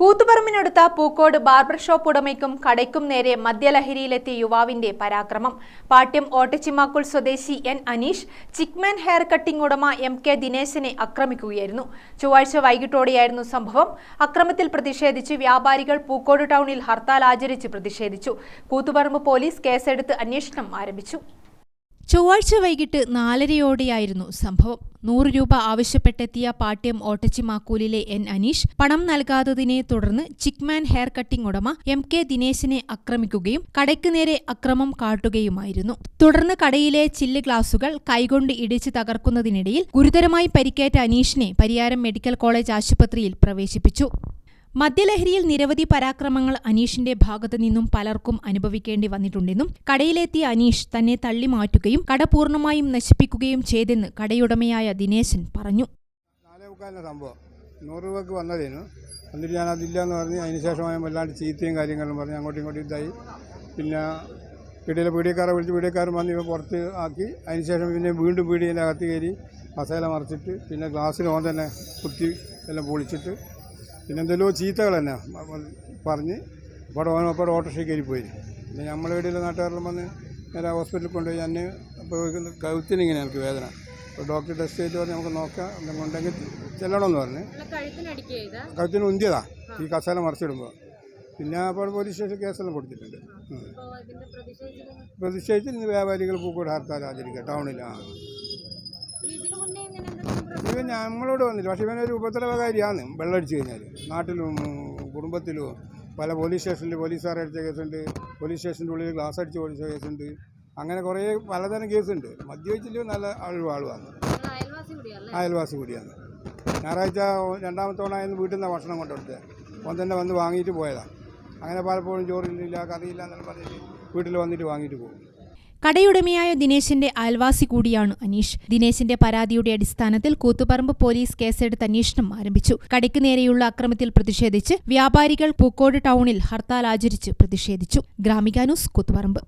കൂത്തുപറമ്പിനടുത്ത Pookode barber shop ഉടമയ്ക്കും കടയ്ക്കും നേരെ മദ്യലഹരിയിലെത്തിയ യുവാവിന്റെ പരാക്രമം. പാട്യം ഓട്ടച്ചിമാക്കുൾ സ്വദേശി N Aneesh Chikman hair cutting ഉടമ എം കെ ദിനേശനെ ആക്രമിക്കുകയായിരുന്നു. ചൊവ്വാഴ്ച വൈകിട്ടോടെയായിരുന്നു സംഭവം. അക്രമത്തിൽ പ്രതിഷേധിച്ച് വ്യാപാരികൾ പൂക്കോട് ടൗണിൽ ഹർത്താൽ ആചരിച്ച് പ്രതിഷേധിച്ചു. കൂത്തുപറമ്പ് പോലീസ് കേസെടുത്ത് അന്വേഷണം ആരംഭിച്ചു. ചൊവ്വാഴ്ച വൈകിട്ട് നാലരയോടെയായിരുന്നു സംഭവം. നൂറ് രൂപ ആവശ്യപ്പെട്ടെത്തിയ പാട്യം ഓട്ടച്ചിമാക്കൂലിലെ എൻ അനീഷ് പണം നൽകാത്തതിനെ തുടർന്ന് ചിക്മാൻ ഹെയർ കട്ടിംഗ് ഉടമ എം കെ ദിനേശിനെ ആക്രമിക്കുകയും കടയ്ക്ക് നേരെ അക്രമം കാട്ടുകയുമായിരുന്നു. തുടർന്ന് കടയിലെ ചില്ല് ഗ്ലാസുകൾ കൈകൊണ്ട് ഇടിച്ച് തകർക്കുന്നതിനിടയിൽ ഗുരുതരമായി പരിക്കേറ്റ അനീഷിനെ പരിയാരം മെഡിക്കൽ കോളേജ് ആശുപത്രിയിൽ പ്രവേശിപ്പിച്ചു. മദ്യലഹരിയിൽ നിരവധി പരാക്രമങ്ങൾ അനീഷിന്റെ ഭാഗത്തു നിന്നും പലർക്കും അനുഭവിക്കേണ്ടി വന്നിട്ടുണ്ടെന്നും കടയിലെത്തിയ അനീഷ് തന്നെ തള്ളി മാറ്റുകയും കട പൂർണമായും നശിപ്പിക്കുകയും ചെയ്തെന്ന് കടയുടമയായ ദിനേശൻ പറഞ്ഞു. സംഭവം. എന്നിട്ട് ഞാൻ അതില്ല എന്ന് പറഞ്ഞ് അതിനുശേഷം വല്ലാണ്ട് ചീത്തയും കാര്യങ്ങളും പറഞ്ഞ് അങ്ങോട്ടും ഇങ്ങോട്ടും ഇതായി. പിന്നെ പീടിയിലെ പീടിയക്കാരെ വിളിച്ച് പീടിയക്കാരൻ വന്ന് ഇവ പുറത്ത് ആക്കി. അതിനുശേഷം പിന്നെ വീണ്ടും പീടിയന്റെ അകത്ത് കയറി മസാല മറിച്ചിട്ട് പിന്നെ ഗ്ലാസ്സിൽ ഓൻ തന്നെ കുത്തി എല്ലാം പൊളിച്ചിട്ട് പിന്നെ എന്തെല്ലോ ചീത്തകൾ തന്നെ. പറഞ്ഞ് അപ്പോൾ ഓൻ അപ്പോൾ ഓട്ടോറിക്ഷ കയറി പോയി പിന്നെ നമ്മളെ വീട്ടിലെ നാട്ടുകാരെല്ലാം വന്ന് നേരെ ഹോസ്പിറ്റലിൽ കൊണ്ടുപോയി ഞാൻ അപ്പോൾ കഴുത്തിന് ഇങ്ങനെ എനിക്ക് വേദന. അപ്പോൾ ഡോക്ടർ ടെസ്റ്റ് ചെയ്ത് പറഞ്ഞ് നമുക്ക് നോക്കാം എന്തെങ്കിലും ഉണ്ടെങ്കിൽ ചെല്ലണമെന്ന് പറഞ്ഞ്. കഴുത്തിന് ഉന്തിയതാ ഈ കസാല മറിച്ചിടുമ്പോൾ. പിന്നെ അപ്പോൾ പോലീസ് സ്റ്റേഷൻ കേസെല്ലാം കൊടുത്തിട്ടുണ്ട്. പ്രതിഷേധിച്ച് പ്രതിഷേധിച്ച് ഇന്ന് വ്യാപാരികൾ പൂക്കോട് ഹർത്താൽ ആചരിക്കുക ടൗണിൽ ആ. ഇവൻ ഞങ്ങളോട് വന്നില്ല. പക്ഷേ ഇവനൊരു ഉപദ്രവകാരിയാണ്. വെള്ളമടിച്ച് കഴിഞ്ഞാൽ നാട്ടിലും കുടുംബത്തിലും പല പോലീസ് സ്റ്റേഷനിൽ പോലീസുകാരെ അടിച്ച കേസുണ്ട്. പോലീസ് സ്റ്റേഷന്റെ ഉള്ളിൽ ഗ്ലാസ് അടിച്ച് ഓടിച്ച കേസുണ്ട്. അങ്ങനെ കുറേ പലതരം കേസുണ്ട്. മദ്യവെച്ചില്ല നല്ല ആളും ആളുമാണ് അയൽവാസി കൂടിയാണ്. ഞായറാഴ്ച രണ്ടാമത്തെ തവണ വീട്ടിൽ നിന്ന് ഭക്ഷണം കൊണ്ടുകൊടുത്തത് ഓൻ തന്നെ വന്ന് വാങ്ങിയിട്ട് പോയതാണ് അങ്ങനെ പലപ്പോഴും ചോറില്ല കറിയില്ല എന്നൊക്കെ പറഞ്ഞിട്ട് വീട്ടിൽ വന്നിട്ട് വാങ്ങിയിട്ട് പോകും. കടയുടമയായ ദിനേശിന്റെ അയൽവാസി കൂടിയാണ് അനീഷ്. ദിനേശിന്റെ പരാതിയുടെ അടിസ്ഥാനത്തിൽ കൂത്തുപറമ്പ് പോലീസ് കേസെടുത്ത് അന്വേഷണം ആരംഭിച്ചു. കടയ്ക്ക് നേരെയുള്ള അക്രമത്തിൽ പ്രതിഷേധിച്ച് വ്യാപാരികൾ പൂക്കോട് ടൗണിൽ ഹർത്താൽ ആചരിച്ച് പ്രതിഷേധിച്ചു. ഗ്രാമികാനൂസ് കൂത്തുപറമ്പ്.